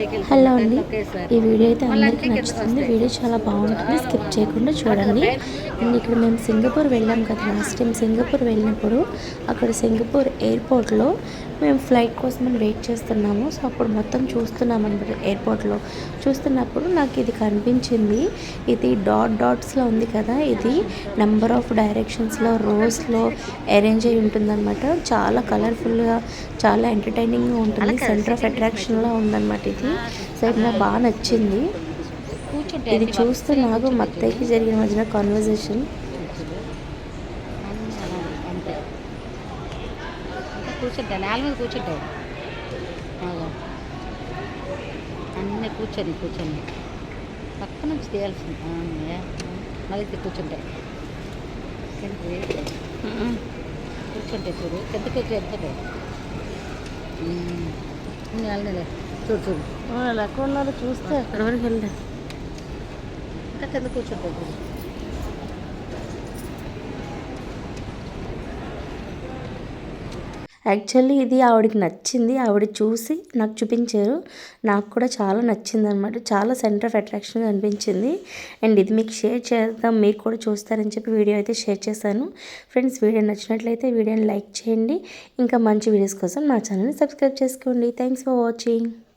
Hello అండి. ఈ video అయితే అందరికీ నచ్చుతుంది. వీడియో చాలా బాగుంటుంది. స్కిప్ చేయకుండా చూడండి. అండ్ ఇక్కడ మేము సింగపూర్ వెళ్ళాం కదా. లాస్ట్ టైం సింగపూర్ వెళ్ళినప్పుడు అక్కడ సింగపూర్ ఎయిర్పోర్ట్లో మేము ఫ్లైట్ కోసం వెయిట్ చేస్తున్నాము. సో అప్పుడు మొత్తం చూస్తున్నాం అనమాట ఎయిర్పోర్ట్లో చూస్తున్నప్పుడు నాకు ఇది కనిపించింది. ఇది డాట్ డాట్స్లో ఉంది కదా. ఇది నెంబర్ ఆఫ్ డైరెక్షన్స్లో రోస్లో అరేంజ్ అయి ఉంటుందన్నమాట. చాలా కలర్ఫుల్గా చాలా ఎంటర్టైనింగ్గా ఉంటుంది. సెంటర్ ఆఫ్ అట్రాక్షన్లో ఉందన్నమాట ఇది. సో ఇది నాకు బాగా నచ్చింది. ఇది చూస్తూ నాకు మా అత్తయ్యకి జరిగిన మధ్యన కాన్వర్జేషన్ కూర్చుంటా నేల మీద కూర్చుంటాయి. అన్నీ కూర్చొని కూర్చొని. పక్క నుంచి తీయాల్సింది. మళ్ళీ కూర్చుంటాయి. కూర్చుంటే చూడు. కిందకి వచ్చి వెళ్తాయి. నేలనే చూడు చూడు. ఎక్కడ ఉన్నారో చూస్తే అక్కడ వరకు వెళ్ళాను ఇంకా కింద కూర్చుంటాయి చూడు. యాక్చువల్లీ ఇది ఆవిడకి నచ్చింది. ఆవిడ చూసి నాకు చూపించారు. నాకు కూడా చాలా నచ్చింది అనమాట చాలా సెంటర్ ఆఫ్ అట్రాక్షన్ అనిపించింది. అండ్ ఇది మీకు షేర్ చేద్దాం. మీకు కూడా చూస్తారని చెప్పి వీడియో అయితే షేర్ చేశాను. ఫ్రెండ్స్ వీడియో నచ్చినట్లయితే వీడియోని లైక్ చేయండి. ఇంకా మంచి వీడియోస్ కోసం నా ఛానల్ని సబ్స్క్రైబ్ చేసుకోండి. Thanks for watching